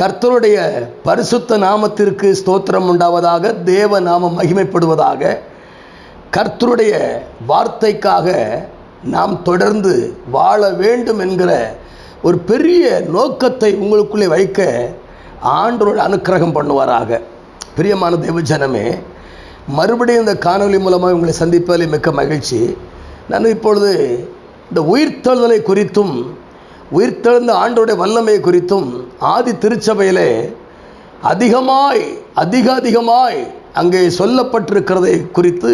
கர்த்தருடைய பரிசுத்த நாமத்திற்கு ஸ்தோத்திரம் உண்டாவதாக தேவ நாமம் மகிமைப்படுவதாக கர்த்தருடைய வார்த்தைக்காக நாம் தொடர்ந்து வாழ வேண்டும் என்கிற ஒரு பெரிய நோக்கத்தை உங்களுக்குள்ளே வைக்க ஆண்டோட அனுக்கிரகம் பண்ணுவாராக. பிரியமான தேவஜனமே மறுபடியும் இந்த காணொளி மூலமாக உங்களை சந்திப்பதில் மிக்க மகிழ்ச்சி. நான் இப்பொழுது இந்த உயிர்த்தழுதலை குறித்தும் உயிர்த்தெழுந்த ஆண்டோடைய வல்லமை குறித்தும் ஆதி திருச்சபையிலே அதிகமாய் அதிக அதிகமாய் அங்கே சொல்லப்பட்டிருக்கிறதை குறித்து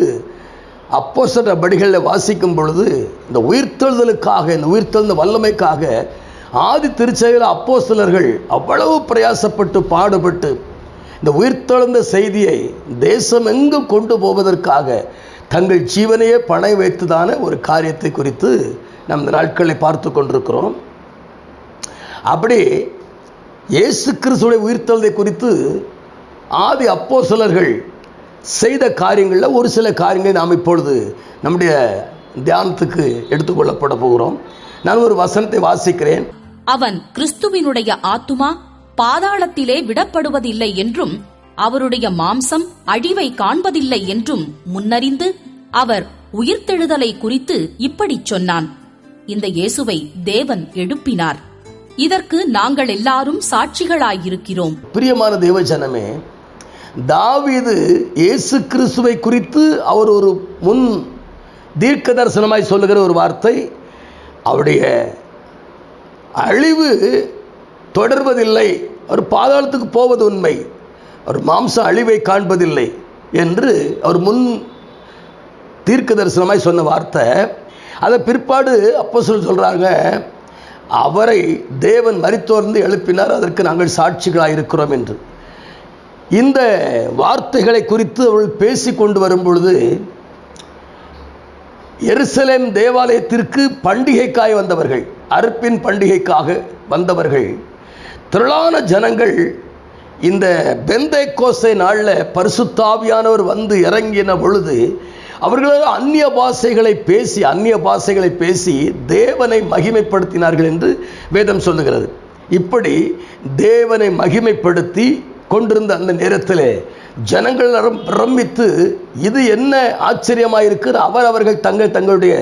அப்போஸ்தலர் படிகளில் வாசிக்கும் பொழுது இந்த உயிர்த்தெழுதலுக்காக இந்த உயிர்த்தெழுந்த வல்லமைக்காக ஆதி திருச்சபையில் அப்போஸ்தலர்கள் அவ்வளவு பிரயாசப்பட்டு பாடுபட்டு இந்த உயிர்த்தெழுந்த செய்தியை தேசம் எங்கும் கொண்டு போவதற்காக தங்கள் ஜீவனையே பணம் வைத்ததான ஒரு காரியத்தை குறித்து நம் இந்த நாட்களை பார்த்து கொண்டிருக்கிறோம். அப்படி இயேசு கிறிஸ்துடைய உயிர்த்தெழுதை குறித்து ஆதி அப்போஸ்தலர்கள் செய்த காரியங்களில் ஒரு சில காரியங்களை நாம் இப்பொழுது நம்முடைய தியானத்துக்கு எடுத்துக்கொள்ளப்பட போகிறோம். நான் ஒரு வசனத்தை வாசிக்கிறேன். அவன் கிறிஸ்துவினுடைய ஆத்துமா பாதாளத்திலே விடப்படுவதில்லை என்றும் அவருடைய மாம்சம் அழிவை காண்பதில்லை என்றும் முன்னறிந்து அவர் உயிர்த்தெழுதலை குறித்து இப்படிச் சொன்னான். இந்த இயேசுவை தேவன் எழுப்பினார். இதற்கு நாங்கள் எல்லாரும் சாட்சிகளாயிருக்கிறோம். பிரியமான தேவஜனமே தாவீது இயேசு கிறிஸ்துவை குறித்து அவர் ஒரு முன் தீர்க்க தரிசனமாய் சொல்லுகிற ஒரு வார்த்தை. அவருடைய அழிவு தொடர்வதில்லை. அவர் பாதாளத்துக்கு போவது உண்மை. அவர் மாம்ச அழிவை காண்பதில்லை என்று அவர் முன் தீர்க்க தரிசனமாய் சொன்ன வார்த்தை. அதை பிற்பாடு அப்போ சொல்லி சொல்கிறாங்க அவரை தேவன் மறித்தோர்ந்து எழுப்பினார் அதற்கு நாங்கள் சாட்சிகளாக இருக்கிறோம் என்று. இந்த வார்த்தைகளை குறித்து அவள் பேசி கொண்டு வரும் பொழுது எருசலேம் தேவாலயத்திற்கு பண்டிகைக்காய் வந்தவர்கள் அறுப்பின் பண்டிகைக்காக வந்தவர்கள் திரளான ஜனங்கள் இந்த பெந்தை கோசை நாளில் பரிசுத்தாவியானவர் வந்து இறங்கின பொழுது அவர்களால் அந்நிய பாஷைகளை பேசி அந்நிய பாஷைகளை பேசி தேவனை மகிமைப்படுத்தினார்கள் என்று வேதம் சொல்லுகிறது. இப்படி தேவனை மகிமைப்படுத்தி கொண்டிருந்த அந்த நேரத்தில் ஜனங்கள் பிரமித்து இது என்ன ஆச்சரியமாக இருக்கிற அவர் அவர்கள் தங்கள் தங்களுடைய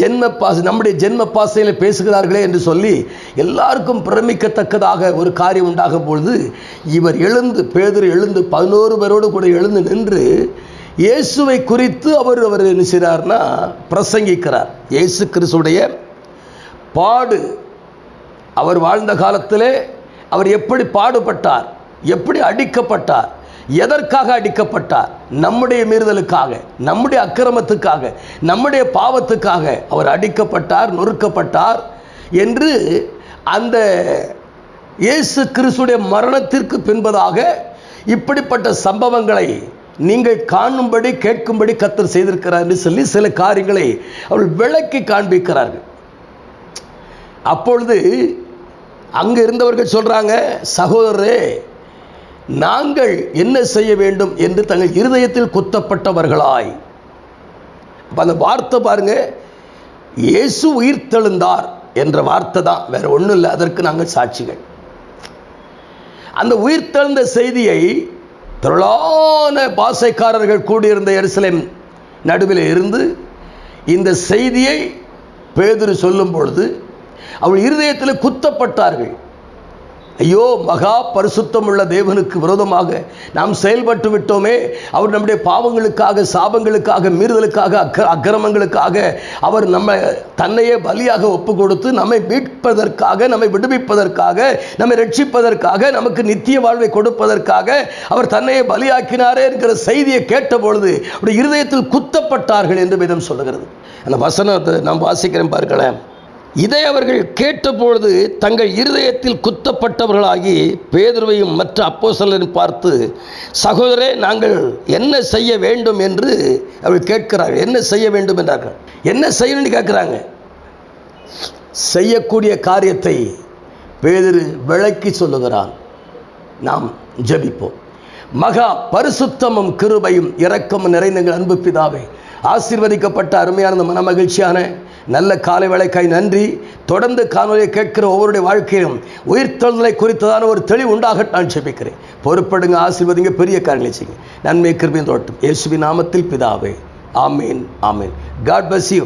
ஜென்ம பாசை நம்முடைய ஜென்ம பாசையில் பேசுகிறார்களே என்று சொல்லி எல்லாருக்கும் பிரமிக்கத்தக்கதாக ஒரு காரியம் உண்டாகும் பொழுது இவர் எழுந்து பேதர் எழுந்து பதினோரு பேரோடு கூட எழுந்து நின்று இயேசுவை குறித்து அவர் அவர் என்ன செய்கிறார்னா பிரசங்கிக்கிறார். இயேசு கிறிஸ்துடைய பாடு. அவர் வாழ்ந்த காலத்திலே அவர் எப்படி பாடுபட்டார்? எப்படி அடிக்கப்பட்டார்? எதற்காக அடிக்கப்பட்டார்? நம்முடைய மீறுதலுக்காக நம்முடைய அக்கிரமத்துக்காக நம்முடைய பாவத்துக்காக அவர் அடிக்கப்பட்டார் நொறுக்கப்பட்டார் என்று அந்த இயேசு கிறிஸ்துடைய மரணத்திற்கு பின்பதாக இப்படிப்பட்ட சம்பவங்களை நீங்கள் காணும்படி கேட்கும்படி கத்தர் செய்திருக்கிறார் என்று சொல்லி சில காரியங்களை அவள் விளக்கி காண்பிக்கிறார்கள். அப்பொழுது அங்கு இருந்தவர்கள் சொல்றாங்க சகோதரரே நாங்கள் என்ன செய்ய வேண்டும்? என்று தங்கள் இருதயத்தில் குத்தப்பட்டவர்களாய். அந்த வார்த்தை பாருங்க இயேசு உயிர்த்தெழுந்தார் என்ற வார்த்தை தான். வேற ஒன்றும் இல்லை அதற்கு நாங்கள் சாட்சிகள். அந்த உயிர்த்தெழுந்த செய்தியை திரளான பாசைக்காரர்கள் கூடியிருந்த எருசலேம் நடுவில் இருந்து இந்த செய்தியை பேதுரு சொல்லும் பொழுது அவள் இருதயத்தில் குத்தப்பட்டார்கள். ஐயோ மகா பரிசுத்தம் உள்ள தேவனுக்கு விரோதமாக நாம் செயல்பட்டு விட்டோமே. அவர் நம்முடைய பாவங்களுக்காக சாபங்களுக்காக மீறுதலுக்காக அக்க அக்கிரமங்களுக்காக அவர் நம்ம தன்னையே பலியாக ஒப்பு கொடுத்து நம்மை மீட்பதற்காக நம்மை விடுவிப்பதற்காக நம்மை ரட்சிப்பதற்காக நமக்கு நித்திய வாழ்வை கொடுப்பதற்காக அவர் தன்னையே பலியாக்கினாரே என்கிற செய்தியை கேட்ட பொழுது அவருடைய இருதயத்தில் குத்தப்பட்டார்கள் என்று விதம் சொல்லுகிறது. அந்த வசனத்தை நாம் வாசிக்கிறேன் பார்க்கலாம். இதை அவர்கள் கேட்டபொழுது தங்கள் இருதயத்தில் குத்தப்பட்டவர்களாகி பேதுருவையும் மற்ற அப்போஸ்தலரையும் பார்த்து சகோதரே நாங்கள் என்ன செய்ய வேண்டும் என்று அவர்கள் கேட்கிறார்கள். என்ன செய்ய வேண்டும் என்றார்கள். என்ன செய்யணும்னு கேட்குறாங்க. செய்யக்கூடிய காரியத்தை பேதிரு விளக்கி சொல்லுகிறான். நாம் ஜெபிப்போம். மகா பரிசுத்தமும் கிருபையும் இரக்கமும் நிறைந்த அன்பு பிதாவே ஆசீர்வதிக்கப்பட்ட அருமையான மன மகிழ்ச்சியான நல்ல காலை வேலைக்காய் நன்றி. தொடர்ந்து காணொலியை கேட்கிற ஒவ்வொருடைய வாழ்க்கையிலும் உயிர்த்தெழுதலை குறித்ததான ஒரு தெளிவு உண்டாக நான் செபிக்கிறேன் பொறுப்படுங்க ஆசீர்வதிங்க பெரிய காரியங்களை செய்யுங்க. நன்மை கிருபின் தோட்டம் இயேசுவி நாமத்தில் பிதாவே. ஆமீன் ஆமீன். God bus you